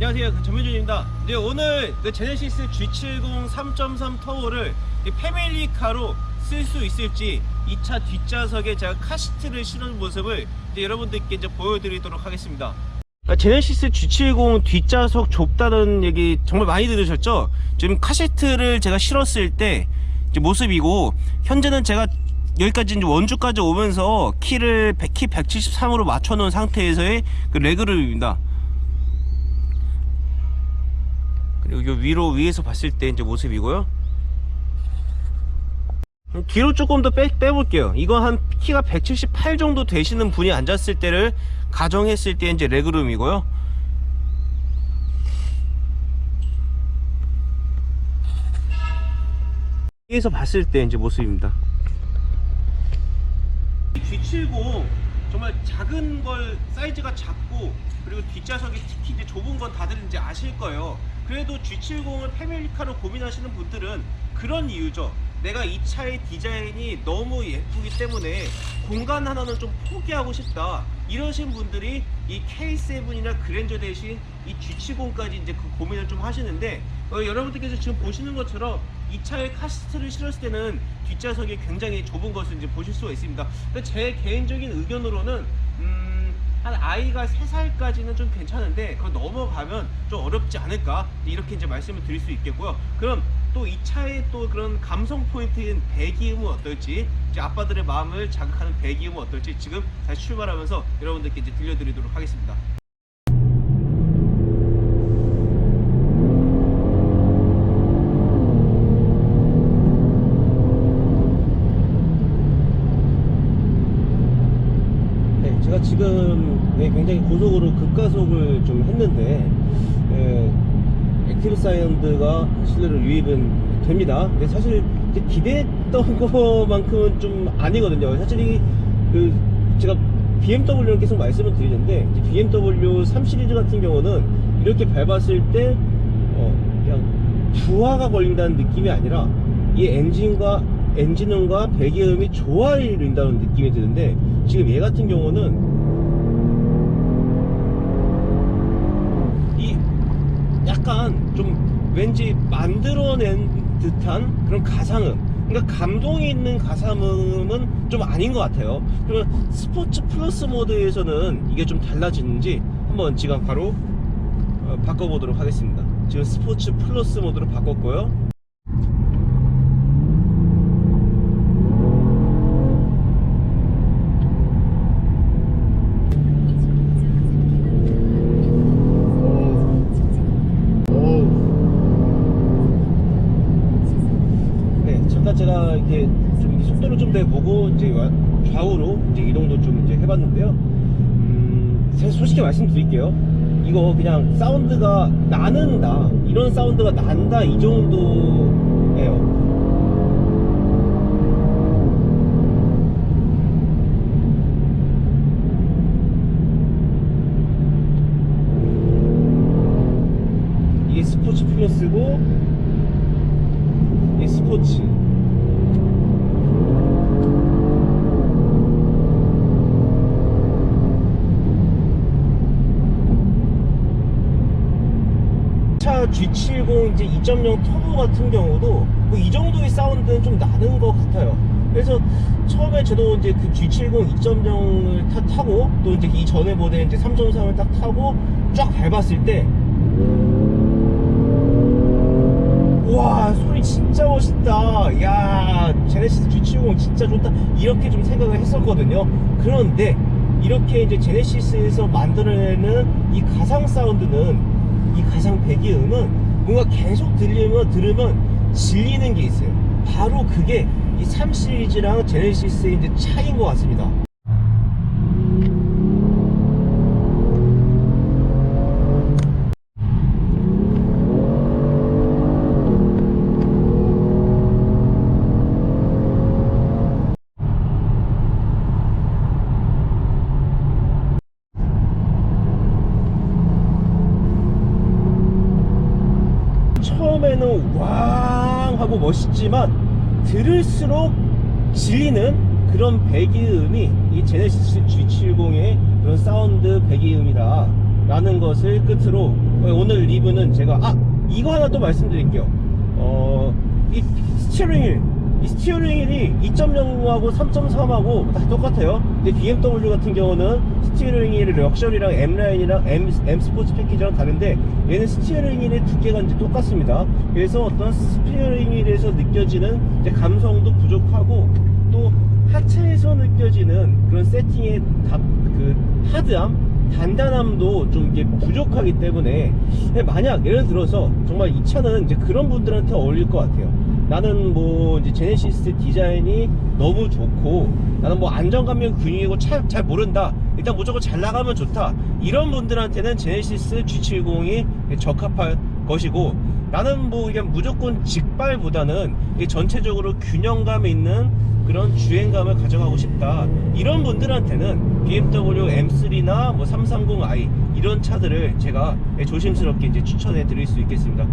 전민준입니다. 이제 오늘 그 제네시스 G70 3.3 터보를 이 패밀리카로 쓸 수 있을지 이차 뒷좌석에 제가 카시트를 실은 모습을 이제 여러분들께 이제 보여드리도록 하겠습니다. 아, 제네시스 G70 뒷좌석 좁다는 얘기 정말 많이 들으셨죠? 지금 카시트를 제가 실었을 때 모습이고 현재는 제가 여기까지 이제 원주까지 오면서 키를 100, 키 173으로 맞춰놓은 상태에서의 그 레그룸입니다. 그리고 요 위로 위에서 봤을 때 이제 모습이고요. 음, 뒤로 조금 더 빼, 빼볼게요. 이거 한 키가 178 정도 되시는 분이 앉았을 때를 가정했을 때 이제 레그룸이고요. 위에서 봤을 때 이제 모습입니다. G70 정말 작은 걸 사이즈가 작고 그리고 뒷좌석이 특히 이제 좁은 건 다들 이제 아실 거예요. 그래도 G70을 패밀리카로 고민하시는 분들은 그런 이유죠. 내가 이 차의 디자인이 너무 예쁘기 때문에 공간 하나는 좀 포기하고 싶다. 이러신 분들이 이 K7이나 그랜저 대신 이 G70까지 이제 그 고민을 좀 하시는데 어, 여러분들께서 지금 보시는 것처럼 이 차에 카시트를 실었을 때는 뒷좌석이 굉장히 좁은 것을 이제 보실 수가 있습니다. 제 개인적인 의견으로는 음, 한 아이가 3살까지는 좀 괜찮은데 그거 넘어가면 좀 어렵지 않을까 이렇게 이제 말씀을 드릴 수 있겠고요. 그럼 또 이 차의 또 그런 감성 포인트인 배기음은 어떨지 이제 아빠들의 마음을 자극하는 배기음은 어떨지 지금 다시 출발하면서 여러분들께 이제 들려드리도록 하겠습니다. 굉장히 고속으로 급가속을 좀 했는데 예, 액티브 사이언드가 실내로 유입은 됩니다. 근데 사실 기대했던 것만큼은 좀 아니거든요. 사실 이 그 제가 BMW를 계속 말씀을 드리는데 BMW 3 시리즈 같은 경우는 이렇게 밟았을 때 어, 그냥 부하가 걸린다는 느낌이 아니라 이 엔진과 엔진음과 배기음이 조화를 이룬다는 느낌이 드는데 지금 얘 같은 경우는 약간 좀 왠지 만들어낸 듯한 그런 가상음. 그러니까 감동이 있는 가상음은 좀 아닌 것 같아요. 그러면 스포츠 플러스 모드에서는 이게 좀 달라지는지 한번 지금 바로 어, 바꿔보도록 하겠습니다. 지금 스포츠 플러스 모드로 바꿨고요 속도를 좀 내보고 이제 와- 좌우로 이제 이동도 좀 이제 해봤는데요. 음, 솔직히 말씀드릴게요. 이거 그냥 사운드가 나는 다 이런 사운드가 난다 이 정도예요. 이게 스포츠 플러스고 G70 이제 2.0 터보 같은 경우도 뭐 이 정도의 사운드는 좀 나는 것 같아요. 그래서 처음에 저도 이제 그 G70 2.0을 타, 타고 또 이제 이 전에 모델 이제 3.3을 딱 타고 쫙 밟았을 때 와 소리 진짜 멋있다. 야 제네시스 G70 진짜 좋다. 이렇게 좀 생각을 했었거든요. 그런데 이렇게 이제 제네시스에서 만들어내는 이 가상 사운드는 이 가상 배기음은 뭔가 계속 들리면 들으면 질리는 게 있어요. 바로 그게 이 3 시리즈랑 제네시스의 이제 차이인 것 같습니다 처음에는 왕 하고 멋있지만 들을수록 질리는 그런 배기음이 이 제네시스 G70의 그런 사운드 배기음이다 라는 것을 끝으로 오늘 리뷰는 제가 아 이거 하나 또 말씀드릴게요. 어 이 스티어링 휠, 이 스티어링 휠이 2.0하고 3.3하고 다 똑같아요. 근데 BMW 같은 경우는 스티어링 휠이 럭셔리랑 M 라인이랑 M, M 스포츠 패키지랑 다른데 얘는 스티어링 휠의 두께가 이제 똑같습니다. 그래서 어떤 스티어링 휠에서 느껴지는 감성도 부족하고 또 하체에서 느껴지는 그런 세팅의 다, 그 하드함 단단함도 좀 이게 부족하기 때문에 만약 예를 들어서 정말 이 차는 이제 그런 분들한테 어울릴 것 같아요. 나는 뭐 이제 제네시스 디자인이 너무 좋고 나는 뭐 안정감이 근육이고 차 잘 모른다. 일단 무조건 잘 나가면 좋다. 이런 분들한테는 제네시스 G70이 적합할 것이고 나는 뭐 이게 무조건 직발보다는 전체적으로 균형감 있는 그런 주행감을 가져가고 싶다. 이런 분들한테는 BMW M3나 뭐 330i 이런 차들을 제가 조심스럽게 이제 추천해 드릴 수 있겠습니다.